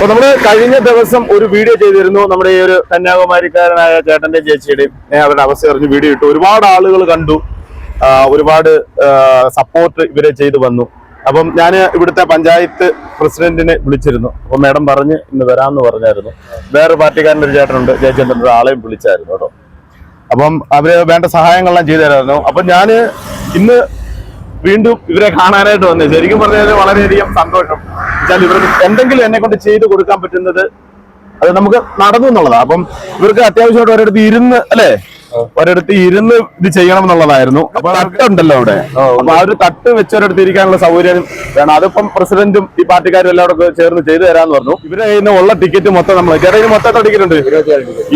അപ്പൊ നമ്മൾ കഴിഞ്ഞ ദിവസം ഒരു വീഡിയോ ചെയ്തിരുന്നു. നമ്മുടെ ഈ ഒരു കന്യാകുമാരിക്കാരനായ ചേട്ടന്റെ ചേച്ചിയുടെയും അവരുടെ അവസ്ഥ അറിഞ്ഞ് വീഡിയോ ഇട്ടു. ഒരുപാട് ആളുകൾ കണ്ടു. ഒരുപാട് സപ്പോർട്ട് ഇവരെ ചെയ്തു വന്നു. അപ്പം ഞാൻ ഇവിടുത്തെ പഞ്ചായത്ത് പ്രസിഡന്റിനെ വിളിച്ചിരുന്നു. അപ്പൊ മാഡം പറഞ്ഞ് ഇന്ന് വരാമെന്ന് പറഞ്ഞായിരുന്നു. വേറെ പാർട്ടിക്കാരന്റെ ഒരു ചേട്ടനുണ്ട്. ജയചന്ദ്രൻ ഒരാളെയും വിളിച്ചായിരുന്നു കേട്ടോ. അപ്പം അവർ വേണ്ട സഹായങ്ങളെല്ലാം ചെയ്തു തരായിരുന്നു. അപ്പൊ ഞാൻ ഇന്ന് വീണ്ടും ഇവരെ കാണാനായിട്ട് വന്നു. ശരിക്കും പറഞ്ഞാൽ വളരെയധികം സന്തോഷം. വെച്ചാൽ ഇവർക്ക് എന്തെങ്കിലും എന്നെ കൊണ്ട് ചെയ്ത് കൊടുക്കാൻ പറ്റുന്നത് അത് നമുക്ക് നടന്നു എന്നുള്ളതാണ് അപ്പം ഇവർക്ക് അത്യാവശ്യമായിട്ട് ഒരിടത്ത് ഇരുന്ന് അല്ലെ? ഒരിടത്ത് ഇരുന്ന് ഇത് ചെയ്യണം എന്നുള്ളതായിരുന്നു. അപ്പൊ തട്ടുണ്ടല്ലോ അവിടെ. അപ്പൊ ആ ഒരു തട്ട് വെച്ചൊരിടത്ത് ഇരിക്കാനുള്ള സൗകര്യം വേണം. അതിപ്പം പ്രസിഡന്റും ഈ പാർട്ടിക്കാരും എല്ലാം ചേർന്ന് ചെയ്തു തരാന്ന് പറഞ്ഞു. ഇവരെ കയ്യിൽ ഉള്ള ടിക്കറ്റ് മൊത്തം നമ്മൾ ചേട്ടാ ഇനി മൊത്തം ടിക്കറ്റ് ഉണ്ട്?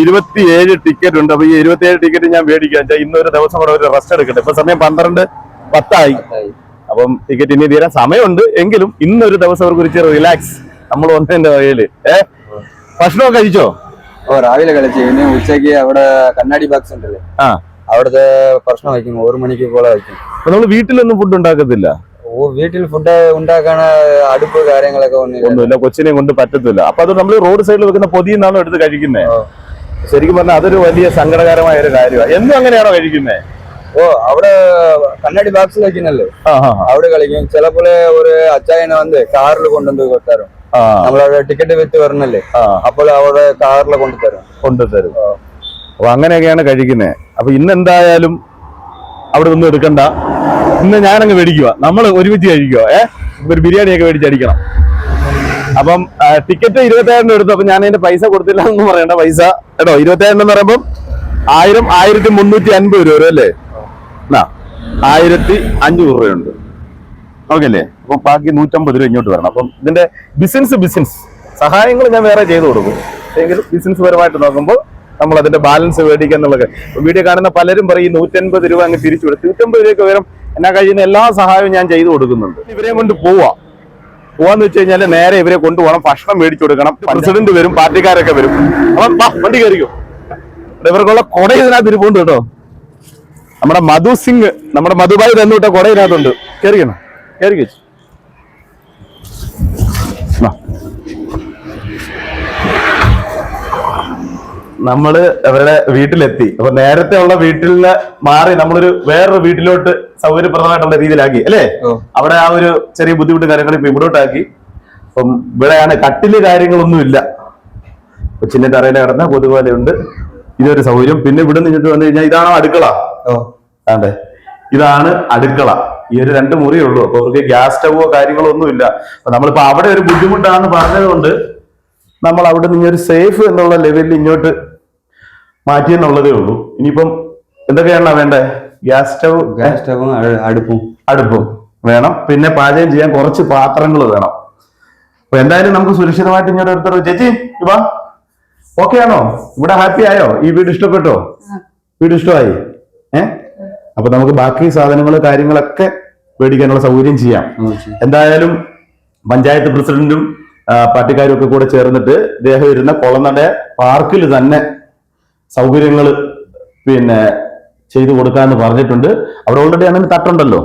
ഇരുപത്തിയേഴ് ടിക്കറ്റ് ഉണ്ട്. അപ്പൊ ഈ ഇരുപത്തിയേഴ് ടിക്കറ്റ് ഞാൻ വെച്ചാൽ ഇന്നൊരു ദിവസം കൂടെ ഒരു റെസ്റ്റ് എടുക്കട്ടെ. ഇപ്പൊ സമയം പന്ത്രണ്ട് പത്തായി. അപ്പം ടിക്കറ്റ് ഇനി തീരാൻ സമയമുണ്ട്. എങ്കിലും ഇന്നൊരു ദിവസം അവർക്ക് ഒരു റിലാക്സ് നമ്മൾ വന്നതിന്റെ വകയിൽ. ഏ? ഭക്ഷണമൊക്കെ കഴിച്ചോ? ഓ രാവിലെ കളിച്ചു. ഇനി ഉച്ചയ്ക്ക് അവിടെ കണ്ണാടി ബാക്സ് ഉണ്ടല്ലേ? ആ. അവിടുത്തെ ഭക്ഷണം കഴിക്കും. ഒരു മണിക്ക് പോലെ കഴിക്കും. അപ്പൊ നമ്മൾ വീട്ടിലൊന്നും ഫുഡ് ഉണ്ടാക്കത്തില്ല? ഓ വീട്ടിൽ ഫുഡ് ഉണ്ടാക്കാന അടുപ്പ് കാര്യങ്ങളൊക്കെ ഒന്നുമില്ല. കൊച്ചിനെ കൊണ്ട് പറ്റത്തില്ല. അപ്പൊ അത് നമ്മൾ റോഡ് സൈഡിൽ വെക്കുന്ന പൊതിയെന്നാണോ എടുത്ത് കഴിക്കുന്നേ. ശരിക്കും പറഞ്ഞാൽ അതൊരു വലിയ സങ്കടകരമായ ഒരു കാര്യമാണ് എന്നും അങ്ങനെയാണോ കഴിക്കുന്നത് ഓ അവിടെ കണ്ണാടി ബാക്സ് കളിക്കുന്നല്ലേ അവിടെ കളിക്കും. ചിലപ്പോൾ ഒരു അച്ചായനെ വന്ന് കാറിൽ കൊണ്ടുവന്ന് കൊടുത്തരും നമ്മളവിടെ ടിക്കറ്റ് വിറ്റ് വരണല്ലേ? അപ്പോൾ അവിടെ കാറിൽ കൊണ്ടുതരും. കൊണ്ടുതരും. അപ്പൊ അങ്ങനെയൊക്കെയാണ് കഴിക്കുന്നത് അപ്പൊ ഇന്ന് എന്തായാലും അവിടെ ഒന്നും എടുക്കണ്ട. ഇന്ന് ഞാനങ്ങ് മേടിക്കുക നമ്മൾ ഒരുമിച്ച് കഴിക്കുക ഏഹ് ഒരു ബിരിയാണിയൊക്കെ മേടിച്ചടിക്കണം അപ്പം ടിക്കറ്റ് ഇരുപത്തായിരം രൂപ എടുത്തു. അപ്പൊ ഞാൻ അതിന്റെ പൈസ കൊടുത്തില്ല എന്ന് പറയണ്ട. പൈസ കേട്ടോ ഇരുപത്തായിരം എന്ന് പറയുമ്പോൾ ആയിരം ആയിരത്തി മുന്നൂറ്റി അൻപത് രൂപ വരും അല്ലേ? ആയിരത്തി അഞ്ഞൂറ് രൂപയുണ്ട്. ഓക്കെ അല്ലേ അപ്പൊ ബാക്കി നൂറ്റമ്പത് രൂപ ഇങ്ങോട്ട് വരണം. അപ്പം ഇതിന്റെ ബിസിനസ് ബിസിനസ് സഹായങ്ങൾ ഞാൻ വേറെ ചെയ്തു കൊടുക്കും. എങ്കിലും ബിസിനസ് പരമായിട്ട് നോക്കുമ്പോൾ നമ്മൾ അതിന്റെ ബാലൻസ് മേടിക്കുക എന്നുള്ളത്. വീഡിയോ കാണുന്ന പലരും പറയും നൂറ്റൻപത് രൂപ അങ്ങ് തിരിച്ചു വിടും നൂറ്റമ്പത് രൂപയ്ക്ക് വരും എന്നാ കഴിയുന്ന എല്ലാ സഹായവും ഞാൻ ചെയ്തു കൊടുക്കുന്നുണ്ട്. ഇവരെ കൊണ്ട് പോവാ. പോവാന്ന് വെച്ച് കഴിഞ്ഞാൽ നേരെ ഇവരെ കൊണ്ടുപോകണം. ഭക്ഷണം മേടിച്ചു കൊടുക്കണം. പ്രസിഡന്റ് വരും പാർട്ടിക്കാരൊക്കെ വരും. അപ്പം വണ്ടി കയറിക്കും. ഇവർക്കുള്ള കൊട ഇതിനകത്ത് ഇരിപ്പുണ്ട് കേട്ടോ. നമ്മുടെ മധു സിംഗ് നമ്മുടെ മധുബായി തന്നുവിട്ട കൊട ഇതിനകത്തുണ്ട് കയറിക്കണം കയറി വെച്ചു നമ്മൾ അവരുടെ വീട്ടിലെത്തി. അപ്പൊ നേരത്തെ ഉള്ള വീട്ടിൽ നിന്ന് മാറി നമ്മളൊരു വേറൊരു വീട്ടിലോട്ട് സൗകര്യപ്രദമായിട്ടുള്ള രീതിയിലാക്കി അല്ലേ? അവിടെ ആ ഒരു ചെറിയ ബുദ്ധിമുട്ട് കാര്യങ്ങൾ ഇപ്പൊ ഇവിടോട്ടാക്കി. അപ്പം ഇവിടെയാണ് കട്ടിൽ കാര്യങ്ങളൊന്നും ഇല്ല കൊച്ചിന്റെ തറയിൽ കിടന്ന കൊതുകുവലയുണ്ട്. ഇതൊരു സൗകര്യം. പിന്നെ ഇവിടെ നിന്നിട്ട് വന്നു കഴിഞ്ഞാൽ ഇതാണോ അടുക്കള? ഓ. അതെ ഇതാണ് അടുക്കള. ഈ ഒരു രണ്ട് മുറിയേ ഉള്ളൂ. അപ്പൊ അവർക്ക് ഗ്യാസ് സ്റ്റവോ കാര്യങ്ങളോ ഒന്നും ഇല്ല. അപ്പൊ നമ്മളിപ്പോ അവിടെ ഒരു ബുദ്ധിമുട്ടാണെന്ന് പറഞ്ഞതുകൊണ്ട് നമ്മൾ അവിടെ നിന്ന് ഒരു സേഫ് എന്നുള്ള ലെവലിൽ ഇങ്ങോട്ട് മാറ്റിയെന്നുള്ളതേ ഉള്ളൂ. ഇനിയിപ്പം എന്തൊക്കെയാണ് വേണ്ടേ? ഗ്യാസ് സ്റ്റവ് ഗ്യാസ് സ്റ്റവും അടുപ്പും. അടുപ്പും. വേണം. പിന്നെ പാചകം ചെയ്യാൻ കുറച്ച് പാത്രങ്ങൾ വേണം. അപ്പൊ എന്തായാലും നമുക്ക് സുരക്ഷിതമായിട്ട് ഇങ്ങോട്ട് എടുത്തോ ചേച്ചി ഇവാ ഓക്കെ ആണോ? ഇവിടെ ഹാപ്പി ആയോ? ഈ വീട് ഇഷ്ടപ്പെട്ടോ? വീട് ഇഷ്ടമായി? ഏ? അപ്പൊ നമുക്ക് ബാക്കി സാധനങ്ങൾ കാര്യങ്ങളൊക്കെ മേടിക്കാനുള്ള സൗകര്യം ചെയ്യാം. എന്തായാലും പഞ്ചായത്ത് പ്രസിഡന്റും പാർട്ടിക്കാരും ഒക്കെ കൂടെ ചേർന്നിട്ട് ഇദ്ദേഹം ഇരുന്ന കൊളനട പാർക്കിൽ തന്നെ സൗകര്യങ്ങൾ പിന്നെ ചെയ്തു കൊടുക്കാന്ന് പറഞ്ഞിട്ടുണ്ട്. അവിടെ ഓൾറെഡി അങ്ങനെ തട്ടുണ്ടല്ലോ.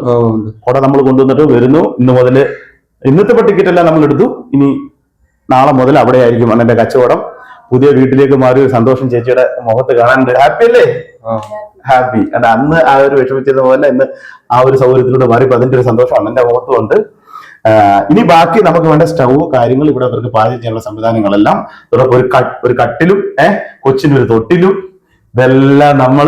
അവിടെ നമ്മൾ കൊണ്ടുവന്നിട്ട് വരുന്നു. ഇന്ന് മുതൽ ഇന്നത്തെ ടിക്കറ്റ് എല്ലാം നമ്മൾ എടുത്തു ഇനി നാളെ മുതൽ അവിടെ ആയിരിക്കും അണ്ണന്റെ കച്ചവടം. പുതിയ വീട്ടിലേക്ക് മാറി ഒരു സന്തോഷം ചേച്ചിയുടെ മുഖത്ത് കാണാനുണ്ട് ഹാപ്പി അല്ലേ? ഹാപ്പി അല്ല അന്ന് ആ ഒരു വിഷമിച്ചത് പോലെ ഇന്ന് ആ ഒരു സൗകര്യത്തിലൂടെ മാറി അതിന്റെ ഒരു സന്തോഷം അണ്ണന്റെ മുഖത്തും ഉണ്ട് ഇനി ബാക്കി നമുക്ക് വേണ്ട സ്റ്റവ് കാര്യങ്ങൾ ഇവിടെ അവർക്ക് പാചകം ചെയ്യാനുള്ള സംവിധാനങ്ങളെല്ലാം ഒരു ഒരു കട്ടിലും ഏഹ് കൊച്ചിനൊരു തൊട്ടിലും ഇതെല്ലാം നമ്മൾ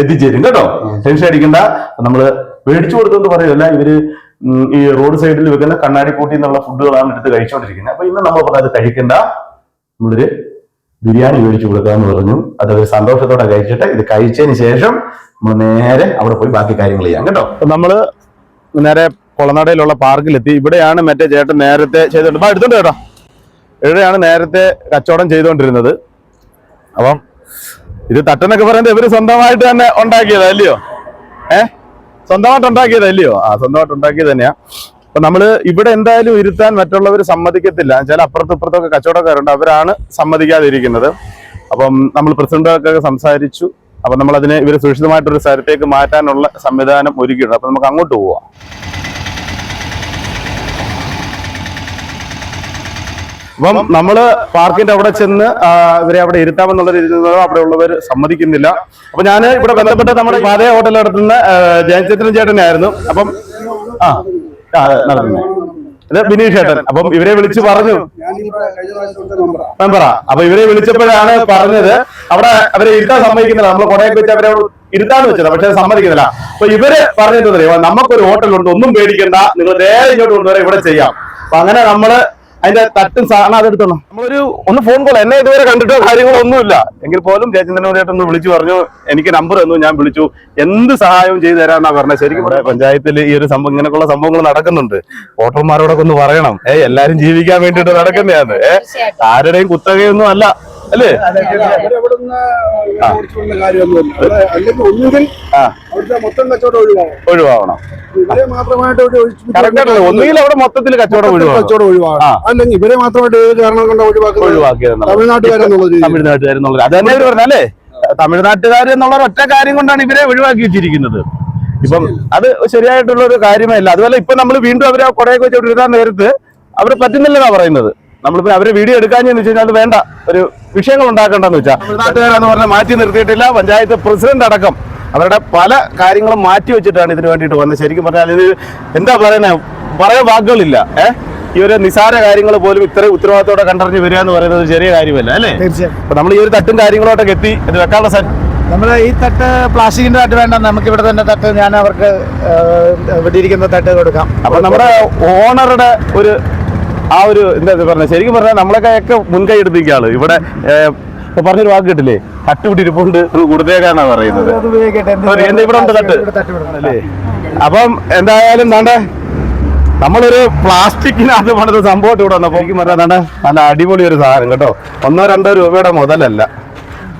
എത്തിച്ചേരും കേട്ടോ. ടെൻഷൻ അടിക്കണ്ട. നമ്മൾ മേടിച്ചു കൊടുത്തോണ്ട് പറയല്ല ഇവർ ഈ റോഡ് സൈഡിൽ വെക്കുന്ന കണ്ണാടി കൂട്ടി എന്നുള്ള ഫുഡുകളാണ് എടുത്ത് കഴിച്ചുകൊണ്ടിരിക്കുന്നത് അപ്പൊ ഇന്ന് നമ്മൾ പറഞ്ഞത് കഴിക്കണ്ട. നമ്മളൊരു ബിരിയാണി മേടിച്ചു കൊടുക്കാന്ന് പറഞ്ഞു. അത് അവർ സന്തോഷത്തോടെ കഴിച്ചിട്ട് ഇത് കഴിച്ചതിന് ശേഷം നമ്മൾ നേരെ അവിടെ പോയി ബാക്കി കാര്യങ്ങൾ ചെയ്യാം കേട്ടോ. നമ്മൾ നേരെ കൊളനടയിലുള്ള പാർക്കിലെത്തി. ഇവിടെയാണ് മറ്റേ ചേട്ടൻ നേരത്തെ ചെയ്തോണ്ട് എടുത്തോണ്ട് കേട്ടോ. ഇവിടെയാണ് നേരത്തെ കച്ചവടം ചെയ്തുകൊണ്ടിരുന്നത് അപ്പം ഇത് തട്ടെന്നൊക്കെ പറയുന്നത് ഇവർ സ്വന്തമായിട്ട് തന്നെ ഉണ്ടാക്കിയതാ അല്ലയോ? ഏഹ് സ്വന്തമായിട്ട് ഉണ്ടാക്കിയതാ അല്ലയോ? ആ സ്വന്തമായിട്ട് ഉണ്ടാക്കിയത് തന്നെയാ. അപ്പൊ നമ്മൾ ഇവിടെ എന്തായാലും ഇരുത്താൻ മറ്റുള്ളവർ സമ്മതിക്കത്തില്ല. ചില അപ്പുറത്തും ഇപ്പുറത്തൊക്കെ കച്ചവടക്കാരുണ്ട്. അവരാണ് സമ്മതിക്കാതിരിക്കുന്നത്. അപ്പം നമ്മൾ പ്രസിഡന്റൊക്കെ സംസാരിച്ചു. അപ്പൊ നമ്മൾ അതിനെ ഇവർ സുരക്ഷിതമായിട്ടൊരു സ്ഥലത്തേക്ക് മാറ്റാനുള്ള സംവിധാനം ഒരുക്കിയിട്ടുണ്ട്. അപ്പൊ നമുക്ക് അങ്ങോട്ട് പോവാം. അപ്പം നമ്മൾ പാർക്കിന്റെ അവിടെ ചെന്ന് ഇവരെ അവിടെ ഇരുത്താമെന്നുള്ള രീതിയിൽ അവിടെ ഉള്ളവർ സമ്മതിക്കുന്നില്ല. അപ്പൊ ഞാൻ ഇവിടെ ബന്ധപ്പെട്ട് നമ്മുടെ പാതയ ഹോട്ടലിൽ നടത്തുന്ന ജയചന്ദ്രൻ ചേട്ടനെ ആയിരുന്നു അപ്പം ആ. നടത്തുന്നത് ഇത് ബിനീഷ് ഏട്ടൻ. അപ്പം ഇവരെ വിളിച്ചു പറഞ്ഞു. മെമ്പറാ. അപ്പൊ ഇവരെ വിളിച്ചപ്പോഴാണ് പറഞ്ഞത് അവിടെ അവരെ ഇരുത്താൻ സമ്മതിക്കുന്നില്ല. നമ്മൾ കൊടയൊക്കെ വെച്ച് അവരെ ഇരുത്താന്ന് വെച്ചത് പക്ഷെ സമ്മതിക്കുന്നില്ല. അപ്പൊ ഇവർ പറഞ്ഞിട്ട് നമുക്കൊരു ഹോട്ടലുണ്ട് ഒന്നും പേടിക്കണ്ട. നിങ്ങൾ നേരെ ഇങ്ങോട്ട് കൊണ്ടുവരാം ഇവിടെ ചെയ്യാം. അപ്പൊ അങ്ങനെ നമ്മൾ അതിന്റെ തട്ടും സാധനം അതെടുത്തോളൂ നമ്മളൊരു ഒന്ന് ഫോൺ കോൾ എന്നെ ഇതുവരെ കണ്ടിട്ടോ കാര്യങ്ങളോ ഒന്നുമില്ല. എങ്കിൽ പോലും ജയചന്ദ്രനോടായിട്ട് ഒന്ന് വിളിച്ചു പറഞ്ഞു. എനിക്ക് നമ്പർ തന്നു ഞാൻ വിളിച്ചു. എന്ത് സഹായവും ചെയ്തു തരാന്നാ പറഞ്ഞത്. ശരിക്കും ഇവിടെ പഞ്ചായത്തിൽ ഈ ഒരു സംഭവം ഇങ്ങനെയുള്ള സംഭവങ്ങൾ നടക്കുന്നുണ്ട്. വോട്ടർമാരോടൊക്കെ ഒന്ന് പറയണം. ഏ എല്ലാരും ജീവിക്കാൻ വേണ്ടിയിട്ട് നടക്കുന്നതാണ്. ഏഹ് ആരുടെയും കുത്തകയൊന്നും അല്ല. അല്ലേ? അല്ലെങ്കിൽ ഒന്നുകിൽ ഇവരെ മാത്രമായിട്ട് അവിടെ മൊത്തത്തിൽ കച്ചവടം കച്ചവടം. അല്ലെങ്കിൽ ഇവരെ മാത്രമായിട്ട് കാരണം കൊണ്ട് ഒഴിവാക്കുന്നത്? ഒഴിവാക്കിയത് തമിഴ്നാട്ടുകാരെന്നുള്ള രീതി തമിഴ്നാട്ടുകാരെന്നുള്ളത്. അത് തന്നെ ഇവർ പറഞ്ഞല്ലേ തമിഴ്നാട്ടുകാർ എന്നുള്ള ഒറ്റ കാര്യം കൊണ്ടാണ് ഇവരെ ഒഴിവാക്കി വെച്ചിരിക്കുന്നത്. ഇപ്പം അത് ശരിയായിട്ടുള്ള ഒരു കാര്യമേ അല്ല അതുപോലെ ഇപ്പൊ നമ്മൾ വീണ്ടും അവരെ കൊടയൊക്കെ വെച്ചോട്ട് ഇടാൻ നേരത്ത് അവരെ പറ്റുന്നില്ലെന്നാ പറയുന്നത്. നമ്മളിപ്പോ അവരെ വീഡിയോ എടുക്കാഞ്ഞെന്ന് വെച്ച് കഴിഞ്ഞാൽ അത് വേണ്ട. ഒരു വിഷയങ്ങൾ ഉണ്ടാക്കേണ്ടെന്ന് വെച്ചാൽ തമിഴ്നാട്ടുകാരെന്ന് പറഞ്ഞാൽ മാറ്റി നിർത്തിയിട്ടില്ല. പഞ്ചായത്ത് പ്രസിഡന്റ് അടക്കം അവരുടെ പല കാര്യങ്ങളും മാറ്റി വെച്ചിട്ടാണ് ഇതിന് വേണ്ടിയിട്ട് വന്നത്. ശരിക്കും പറഞ്ഞാൽ ഇത് എന്താ പറയുന്നത് പറയാൻ വാക്കുകളില്ല. ഏഹ് ഈ ഒരു നിസാര കാര്യങ്ങൾ പോലും ഇത്ര ഉത്തരവാദിത്തോടെ കണ്ടറിഞ്ഞ് വരിക എന്ന് പറയുന്നത് ഒരു ചെറിയ കാര്യമല്ല അല്ലേ? അപ്പൊ നമ്മൾ ഈ ഒരു തട്ടും കാര്യങ്ങളോട്ടൊക്കെ എത്തി. ഇത് വെക്കാനുള്ള സെറ്റ് നമ്മൾ ഈ തട്ട് പ്ലാസ്റ്റിക്കിന്റെ തട്ട് വേണ്ട നമുക്ക് ഇവിടെ തന്നെ തട്ട് ഞാൻ അവർക്ക് ഇവിടെ ഇരിക്കുന്ന തട്ട് കൊടുക്കാം. അപ്പൊ നമ്മുടെ ഓണറുടെ ഒരു ആ ഒരു എന്താ പറഞ്ഞത്? ശരിക്കും പറഞ്ഞാൽ നമ്മളൊക്കെ ഒക്കെ മുൻകൈ എടുത്തിരിക്കുക ആൾ ഇവിടെ ഇപ്പൊ പറഞ്ഞൊരു വാക്ക് കിട്ടില്ലേ? തട്ട് വിട്ടിരിപ്പുണ്ട് പറയുന്നത്. എന്താ ഇവിടെ ഉണ്ട് തട്ട്? അപ്പം എന്തായാലും വേണ്ടേ നമ്മളൊരു പ്ലാസ്റ്റിക്കിനകത്ത് പണിത സംഭവം ഇവിടെ വന്നപ്പോ എനിക്ക് പറഞ്ഞാൽ നല്ല അടിപൊളി ഒരു സാധനം കേട്ടോ. ഒന്നോ രണ്ടോ രൂപയുടെ മുതലല്ല.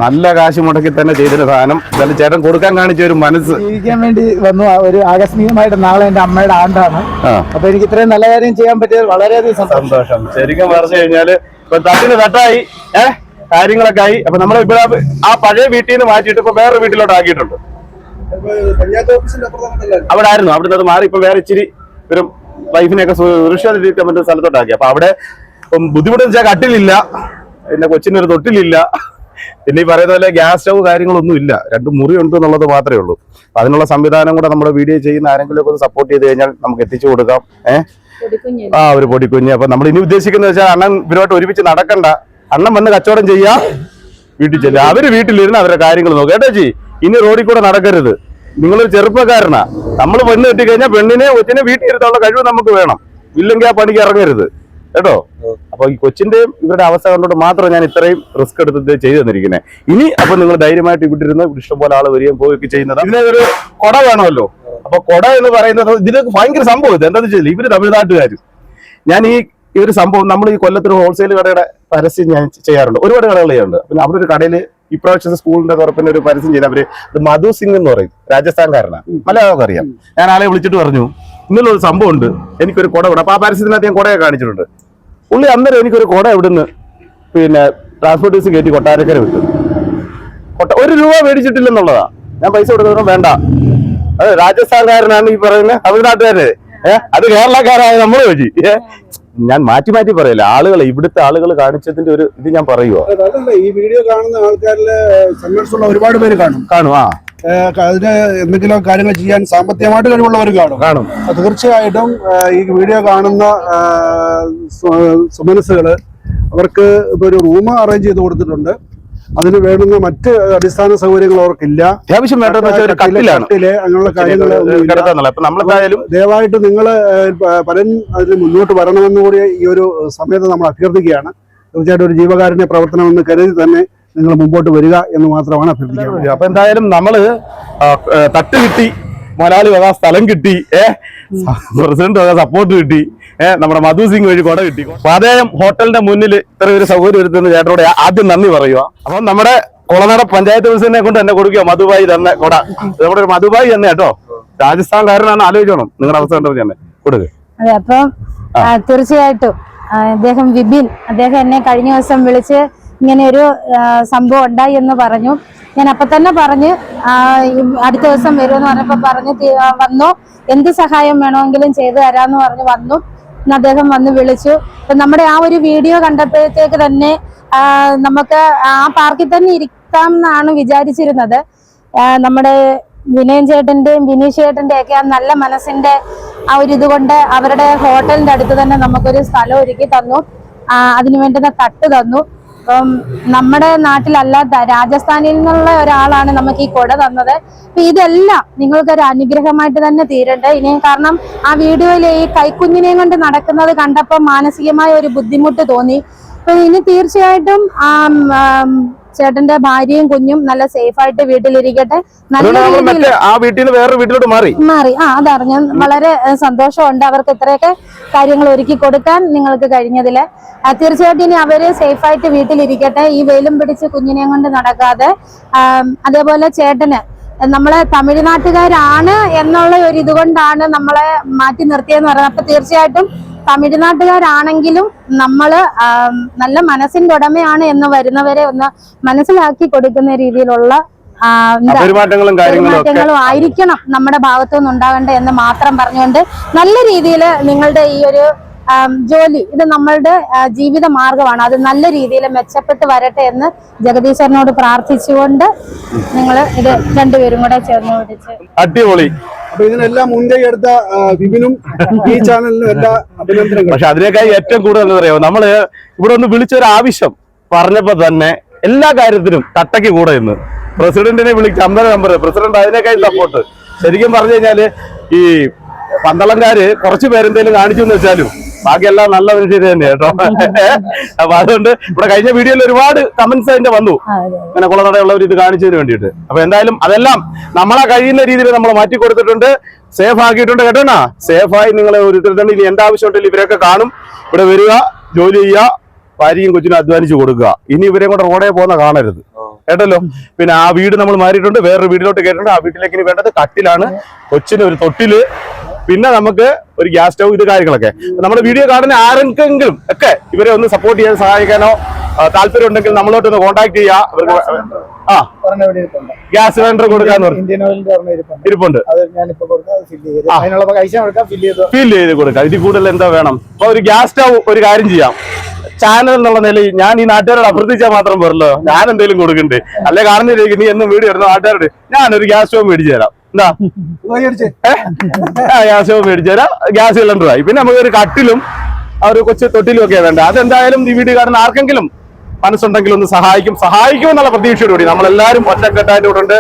നല്ല കാശ് മുടക്കി തന്നെ ചെയ്തൊരു സാധനം. ഇതെല്ലാം ചേട്ടൻ കൊടുക്കാൻ കാണിച്ച ഒരു മനസ്സ്. ജീവിക്കാൻ വേണ്ടി വന്നു. ഒരു ആകസ്മികമായിട്ട് നാളെ എന്റെ അമ്മയുടെ ആണ്ടാണ്. അപ്പൊ എനിക്ക് ഇത്രയും നല്ല കാര്യം ചെയ്യാൻ പറ്റിയത് വളരെയധികം സന്തോഷം. ശരിക്കും പറഞ്ഞു കഴിഞ്ഞാൽ ഇപ്പൊ തട്ടിന് തട്ടായി. ഏഹ് കാര്യങ്ങളൊക്കെ ആയി. അപ്പൊ നമ്മൾ ഇവിടെ ആ പഴയ വീട്ടിൽ നിന്ന് മാറ്റിയിട്ട് ഇപ്പൊ വേറെ വീട്ടിലോട്ട് ആക്കിയിട്ടുണ്ട്. ഇപ്പൊ പഞ്ചായത്ത് ഓഫീസിന്റെ അപ്പുറത്തല്ലേ അവിടെ ആയിരുന്നു അവിടെ നിന്ന് മാറി ഇപ്പൊ വേറെ ഇച്ചിരി ഒരു വൈഫിനെയൊക്കെ സുരക്ഷിത മറ്റേ സ്ഥലത്തോട്ടാക്കി. അപ്പൊ അവിടെ ബുദ്ധിമുട്ടെന്ന് വെച്ചാൽ കട്ടിലില്ല. പിന്നെ കൊച്ചിനൊരു തൊട്ടിലില്ല. പിന്നെ ഈ പറയുന്ന പോലെ ഗ്യാസ് സ്റ്റവ് കാര്യങ്ങളൊന്നും ഇല്ല. രണ്ട് മുറി ഉണ്ട് എന്നുള്ളത് മാത്രമേ ഉള്ളൂ. അപ്പൊ അതിനുള്ള സംവിധാനം കൂടെ നമ്മുടെ വീഡിയോ ചെയ്യുന്ന ആരെങ്കിലും ഒക്കെ ഒന്ന് സപ്പോർട്ട് ചെയ്ത് കഴിഞ്ഞാൽ നമുക്ക് എത്തിച്ചു കൊടുക്കാം. ഏഹ് ആ ഒരു പൊടിക്കുഞ്ഞ്. അപ്പൊ നമ്മൾ ഇനി ഉദ്ദേശിക്കുന്നത് വെച്ചാൽ അണ്ണൻ ഇവരുമായിട്ട് ഒരുമിച്ച് നടക്കണ്ട. അണ്ണൻ വന്ന് കച്ചവടം ചെയ്യാ. വീട്ടിൽ ചെല്ലുക അവർ വീട്ടിലിരുന്ന് അവരുടെ കാര്യങ്ങൾ നോക്കുക കേട്ടോ ചേച്ചി ഇനി റോഡിൽ കൂടെ നടക്കരുത്. നിങ്ങളൊരു ചെറുപ്പക്കാരനാ. നമ്മൾ പെണ്ണ് കിട്ടിക്കഴിഞ്ഞാൽ കഴിഞ്ഞാൽ പെണ്ണിനെ ഒച്ചിനെ വീട്ടിൽ ഇരുത്താനുള്ള കഴിവ് നമുക്ക് വേണം. ഇല്ലെങ്കിൽ ആ പണിക്ക് ഇറങ്ങരുത്. കേട്ടോ? അപ്പൊ ഈ കൊച്ചിന്റെയും ഇവരുടെ കണ്ടോണ്ട് മാത്രം ഞാൻ ഇത്രയും റിസ്ക് എടുത്തിട്ട് ചെയ്തു തന്നിരിക്കുന്നത് ഇനി അപ്പൊ നിങ്ങൾ ധൈര്യമായിട്ട് ഇവിടെ ഇരുന്ന് ഇഷ്ടംപോലെ ആൾ വരികയും പോവുകയൊക്കെ ചെയ്യുന്നത്. ഇതിനെ ഒരു കൊട വേണമല്ലോ. അപ്പൊ കൊട എന്ന് പറയുന്നത് ഇതിനൊക്കെ ഭയങ്കര സംഭവം ഇത്. എന്താണെന്ന് വെച്ചാൽ ഇവർ തമിഴ്നാട്ടുകാർ ഞാൻ ഈ ഈ ഒരു സംഭവം നമ്മൾ ഈ കൊല്ലത്തൊരു ഹോൾസെയിൽ കടയുടെ പരസ്യം ഞാൻ ചെയ്യാറുണ്ട്. ഒരുപാട് കടകൾ ചെയ്യാറുണ്ട്. പിന്നെ അവിടെ ഒരു കടയിൽ ഇപ്രാവശ്യത്തെ സ്കൂളിന്റെ തുറപ്പിന് ഒരു പരസ്യം ചെയ്ത് അവർ മധു സിംഗ് എന്ന് പറയും. രാജസ്ഥാൻകാരനാണ് മലയാളം അറിയാം. ഞാൻ ആളെ വിളിച്ചിട്ട് പറഞ്ഞു ഇന്നലെ ഒരു സംഭവം ഉണ്ട് എനിക്കൊരു കുട വേണം. അപ്പൊ ആ പരസ്യത്തിനകത്ത് ഞാൻ കുടയൊക്കെ കാണിച്ചിട്ടുണ്ട്. പുള്ളി അന്നേരം എനിക്കൊരു കുട ഇവിടുന്ന് പിന്നെ ട്രാൻസ്പോർട്ട് ബസ് കയറ്റി കൊട്ടാരക്കര വിട്ടു. കൊട്ട ഒരു രൂപ മേടിച്ചിട്ടില്ലെന്നുള്ളതാ. ഞാൻ പൈസ കൊടുക്കുന്നതും വേണ്ട. അത് രാജസ്ഥാൻകാരനാണ് ഈ പറയുന്നത് തമിഴ്നാട്ടുകാരെ. ഏഹ് അത് കേരളക്കാരായ നമ്മൾ വഴി ഏഹ് ഞാൻ മാറ്റി മാറ്റി പറയല്ല. ആളുകൾ ഇവിടുത്തെ ആളുകൾ കാണിച്ചതിന്റെ ഒരു ഇത് ഞാൻ പറയുവോ. അതല്ല ഈ വീഡിയോ കാണുന്ന ആൾക്കാരിൽ സംഘർഷമുള്ള ഒരുപാട് പേര് കാണും. കാണും ആ. ഏഹ് അതിന് എന്തെങ്കിലും കാര്യങ്ങൾ ചെയ്യാൻ സാമ്പത്തികമായിട്ട് കഴിവുള്ളവർ കാണും. കാണും. തീർച്ചയായിട്ടും ഈ വീഡിയോ കാണുന്ന ഏഹ് സുമനസ്സുകൾ അവർക്ക് ഇപ്പൊ ഒരു റൂം അറേഞ്ച് ചെയ്ത് കൊടുത്തിട്ടുണ്ട്. അതിന് വേണ്ടുന്ന മറ്റ് അടിസ്ഥാന സൗകര്യങ്ങൾ അവർക്കില്ല. അത്യാവശ്യം കട്ടിൽ അങ്ങനെയുള്ള കാര്യങ്ങൾ ദയവായിട്ട് നിങ്ങൾ പലരും അതിന് മുന്നോട്ട് വരണമെന്ന് കൂടി ഈ ഒരു സമയത്ത് നമ്മൾ അഭ്യർത്ഥിക്കുകയാണ്. തീർച്ചയായിട്ടും ഒരു ജീവകാരുണ്യ പ്രവർത്തനം എന്ന് കരുതി തന്നെ നിങ്ങൾ മുമ്പോട്ട് വരിക എന്ന് മാത്രമാണ് അഭ്യർത്ഥിക്കുന്നത് അപ്പൊ എന്തായാലും നമ്മൾ തട്ട് കിട്ടി. മലയാളി വക സ്ഥലം കിട്ടി. ഏ പ്രസിഡന്റ് വക സപ്പോർട്ട് കിട്ടി. ഏ നമ്മുടെ മധു സിംഗ് വഴി കൊട കിട്ടി. പാതയം ഹോട്ടലിന്റെ മുന്നിൽ ഇത്ര ഒരു സൗകര്യം ഒരുത്തുന്ന ചേട്ടനോട് ആദ്യം നന്ദി പറയുക അപ്പം നമ്മുടെ കുളനട പഞ്ചായത്ത് പ്രസിഡന്റിനെ കൊണ്ട് തന്നെ കൊടുക്കുക മധുബായി തന്നെ കൊട. നമ്മുടെ ഒരു മധുബായി തന്നെ കേട്ടോ. രാജസ്ഥാൻകാരനാണ് ആലോചിക്കണം നിങ്ങളുടെ അവസ്ഥ കണ്ടത് തന്നെ. കൊടുക്കുക അതെ അപ്പം തീർച്ചയായിട്ടും അദ്ദേഹം വിപിൻ. അദ്ദേഹം എന്നെ കഴിഞ്ഞ ദിവസം വിളിച്ച് ഇങ്ങനെ ഒരു സംഭവം ഉണ്ടായി എന്ന് പറഞ്ഞു. ഞാൻ അപ്പൊ തന്നെ പറഞ്ഞ് അടുത്ത ദിവസം വരുമെന്ന് പറഞ്ഞപ്പോ പറഞ്ഞു "തി- വന്നു. എന്ത് സഹായം വേണമെങ്കിലും ചെയ്തു തരാന്ന് പറഞ്ഞു വന്നു. അദ്ദേഹം വന്ന് വിളിച്ചു. നമ്മുടെ ആ ഒരു വീഡിയോ കണ്ടപ്പോഴത്തേക്ക് തന്നെ നമുക്ക് ആ പാർക്കിൽ തന്നെ ഇരിക്കാം എന്നാണ് വിചാരിച്ചിരുന്നത് നമ്മുടെ വിനയൻ ചേട്ടന്റെയും വിനീഷ് ചേട്ടന്റെയും ഒക്കെ ആ നല്ല മനസ്സിന്റെ ആ ഒരു ഇതുകൊണ്ട് അവരുടെ ഹോട്ടലിന്റെ അടുത്ത് തന്നെ നമുക്കൊരു സ്ഥലം ഒരുക്കി തന്നു. അതിനു വേണ്ടുന്ന തട്ട് തന്നു. അപ്പം നമ്മുടെ നാട്ടിലല്ലാത്ത രാജസ്ഥാനിൽ നിന്നുള്ള ഒരാളാണ് നമുക്ക് ഈ കൊട തന്നത്. അപ്പൊ ഇതെല്ലാം നിങ്ങൾക്കൊരു അനുഗ്രഹമായിട്ട് തന്നെ തീരട്ടെ. ഇനി കാരണം ആ വീഡിയോയിൽ ഈ കൈക്കുഞ്ഞിനെയും കൊണ്ട് നടക്കുന്നത് കണ്ടപ്പോൾ മാനസികമായ ഒരു ബുദ്ധിമുട്ട് തോന്നി. അപ്പൊ ഇനി തീർച്ചയായിട്ടും ചേട്ടന്റെ ഭാര്യയും കുഞ്ഞും നല്ല സേഫ് ആയിട്ട് വീട്ടിലിരിക്കട്ടെ. നല്ല ആ വീട്ടിൽ വേറെ വീട്ടിലോട്ട് മാറി. മാറി. ആ അതറിഞ്ഞ വളരെ സന്തോഷമുണ്ട് അവർക്ക് ഇത്രയൊക്കെ കാര്യങ്ങൾ ഒരുക്കി കൊടുക്കാൻ നിങ്ങൾക്ക് കഴിഞ്ഞതിൽ. തീർച്ചയായിട്ടും ഇനി അവർ സേഫ് ആയിട്ട് വീട്ടിലിരിക്കട്ടെ. ഈ വെയിലും പിടിച്ച് കുഞ്ഞിനെ കൊണ്ട് നടക്കാതെ. അതേപോലെ ചേട്ടന് നമ്മളെ തമിഴ്നാട്ടുകാരാണ് എന്നുള്ള ഒരു ഇതുകൊണ്ടാണ് നമ്മളെ മാറ്റി നിർത്തിയെന്ന് പറയുന്നത്. അപ്പൊ തീർച്ചയായിട്ടും തമിഴ്നാട്ടുകാരാണെങ്കിലും നമ്മൾ നല്ല മനസ്സിന്റെ ഉടമയാണ് എന്ന് വരുന്നവരെ ഒന്ന് മനസ്സിലാക്കി കൊടുക്കുന്ന രീതിയിലുള്ള പെരുമാറ്റങ്ങളും കാര്യങ്ങളും ആയിരിക്കണം നമ്മുടെ ഭാഗത്തു നിന്ന് ഉണ്ടാകേണ്ടത് എന്ന് മാത്രം പറഞ്ഞുകൊണ്ട് നല്ല രീതിയിൽ നിങ്ങളുടെ ഈ ഒരു ജോലി ഇത് നമ്മളുടെ ജീവിത മാർഗമാണ്. അത് നല്ല രീതിയിൽ മെച്ചപ്പെട്ട് വരട്ടെ എന്ന് ജഗദീശ്വരനോട് പ്രാർത്ഥിച്ചുകൊണ്ട് നിങ്ങൾ ഇത് രണ്ടുപേരും കൂടെ ചേർന്ന് പിടിച്ച് അടിപൊളി. അപ്പൊ ഇതിനെല്ലാം മുൻകൈ എടുത്ത വിപിനും ഈ ചാനലിനും എല്ലാ അഭിനന്ദനങ്ങളും. പക്ഷെ അതിനേക്കാൾ ഏറ്റവും കൂടുതൽ എന്താ നമ്മൾ ഇവിടെ ഒന്ന് വിളിച്ചൊരു ആവശ്യം പറഞ്ഞപ്പോ തന്നെ എല്ലാ കാര്യത്തിനും തട്ടയ്ക്ക് കൂടെ ഇന്ന് പ്രസിഡന്റിനെ വിളിച്ച് അമ്പത് നമ്പർ പ്രസിഡന്റ് അതിനേക്കാൾ സപ്പോർട്ട് ശരിക്കും പറഞ്ഞു കഴിഞ്ഞാൽ ഈ പന്തളംകാര് കുറച്ച് പേരെന്തേലും കാണിച്ചു എന്ന് വെച്ചാലും ബാക്കിയെല്ലാം നല്ല മനുഷ്യര് തന്നെ കേട്ടോ. അപ്പൊ അതുകൊണ്ട് ഇവിടെ കഴിഞ്ഞ വീഡിയോയിൽ ഒരുപാട് കമന്റ്സ് അതിന്റെ വന്നു. അങ്ങനെ കുളനടയുള്ളവർ ഇത് കാണിച്ചതിന് വേണ്ടിയിട്ട്. അപ്പൊ എന്തായാലും അതെല്ലാം നമ്മളെ കഴിയുന്ന രീതിയിൽ നമ്മൾ മാറ്റി കൊടുത്തിട്ടുണ്ട്. സേഫ് ആക്കിയിട്ടുണ്ട് കേട്ടോണ സേഫായി നിങ്ങൾ ഓരോരുത്തരുടെ ഇനി എന്താ ആവശ്യമുണ്ടെങ്കിലും ഇവരൊക്കെ കാണും. ഇവിടെ വരിക ജോലി ചെയ്യുക ഭാര്യയും കൊച്ചിനും അധ്വാനിച്ചു കൊടുക്കുക. ഇനി ഇവരെയും കൂടെ റോഡേ പോകുന്ന കാണരുത്. കേട്ടല്ലോ? പിന്നെ ആ വീട് നമ്മൾ മാറിയിട്ടുണ്ട്. വേറൊരു വീട്ടിലോട്ട് കേട്ടിട്ടുണ്ട്. ആ വീട്ടിലേക്ക് ഇനി വേണ്ടത് കട്ടിലാണ്. കൊച്ചിന് ഒരു തൊട്ടിൽ. പിന്നെ നമുക്ക് ഒരു ഗ്യാസ് സ്റ്റൗ ഇത് കാര്യങ്ങളൊക്കെ. നമ്മുടെ വീഡിയോ കാണുന്ന ആരെങ്കിലും ഒക്കെ ഇവരെ ഒന്ന് സപ്പോർട്ട് ചെയ്യാൻ സഹായിക്കാനോ താല്പര്യം ഉണ്ടെങ്കിൽ നമ്മളോട്ട് ഒന്ന് കോൺടാക്ട് ചെയ്യുക അവർക്ക് ആ. ഗ്യാസ് സിലിണ്ടർ കൊടുക്കാന്ന് ഇരിപ്പുണ്ട്. ഫില്ല് ചെയ്ത് കൊടുക്കാം ചെയ്ത് ഇതിൽ കൂടുതൽ എന്താ വേണം? അപ്പൊ ഒരു ഗ്യാസ് സ്റ്റൗ ഒരു കാര്യം ചെയ്യാം. ചാനൽ എന്നുള്ള നിലയിൽ ഞാൻ ഈ നാട്ടുകാരോട് അഭ്യർത്ഥിച്ചാൽ മാത്രം പോരല്ലോ. ഞാൻ എന്തെങ്കിലും കൊടുക്കണ്ടേ. അല്ലെ കാണുന്നില്ലെങ്കിൽ നീ എന്നും വീഡിയോ ഇടുന്ന നാട്ടുകാരോട് ഞാനൊരു ഗ്യാസ് സ്റ്റൗ മേടിച്ചു തരാം. എന്താ? ഗ്യാസ് മേടിച്ചു തരാം. ഗ്യാസ് സിലിണ്ടറായി പിന്നെ നമുക്ക് ഒരു കട്ടിലും ആ ഒരു കൊച്ചു തൊട്ടിലും ഒക്കെ വേണ്ട. അതെന്തായാലും ഈ വീടുകാരൻ ആർക്കെങ്കിലും മനസ്സുണ്ടെങ്കിൽ ഒന്ന് സഹായിക്കും. സഹായിക്കും എന്നുള്ള പ്രതീക്ഷയോടുകൂടി നമ്മളെല്ലാരും ഒറ്റക്കെട്ടായിട്ട് കൂടെ ഉണ്ട്.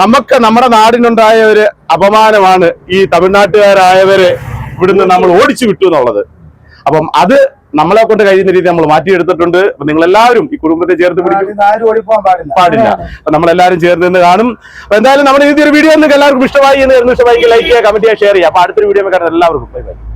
നമുക്ക് നമ്മുടെ നാടിനുണ്ടായ ഒരു അപമാനമാണ് ഈ തമിഴ്നാട്ടുകാരായവരെ ഇവിടുന്ന് നമ്മൾ ഓടിച്ചു വിട്ടു എന്നുള്ളത്. അപ്പം അത് നമ്മളെ കൊണ്ട് കഴിയുന്ന രീതി നമ്മൾ മാറ്റിയെടുത്തിട്ടുണ്ട്. അപ്പൊ നിങ്ങൾ എല്ലാവരും ഈ കുടുംബത്തെ ചേർത്ത് പിടിക്കും. പാടില്ല. അപ്പൊ നമ്മളെല്ലാവരും ചേർന്ന് നിന്ന് കാണും. അപ്പൊ എന്തായാലും നമ്മുടെ ഈ ഒരു വീഡിയോ നിങ്ങൾക്ക് എല്ലാവർക്കും ഇഷ്ടമായി എന്ന് ഇഷ്ടമായി ലൈക്ക് ചെയ്യുക കമന്റ് ചെയ്യുക ഷെയർ ചെയ്യുക. അപ്പൊ അടുത്തൊരു വീഡിയോ കാണാൻ എല്ലാവർക്കും. Bye bye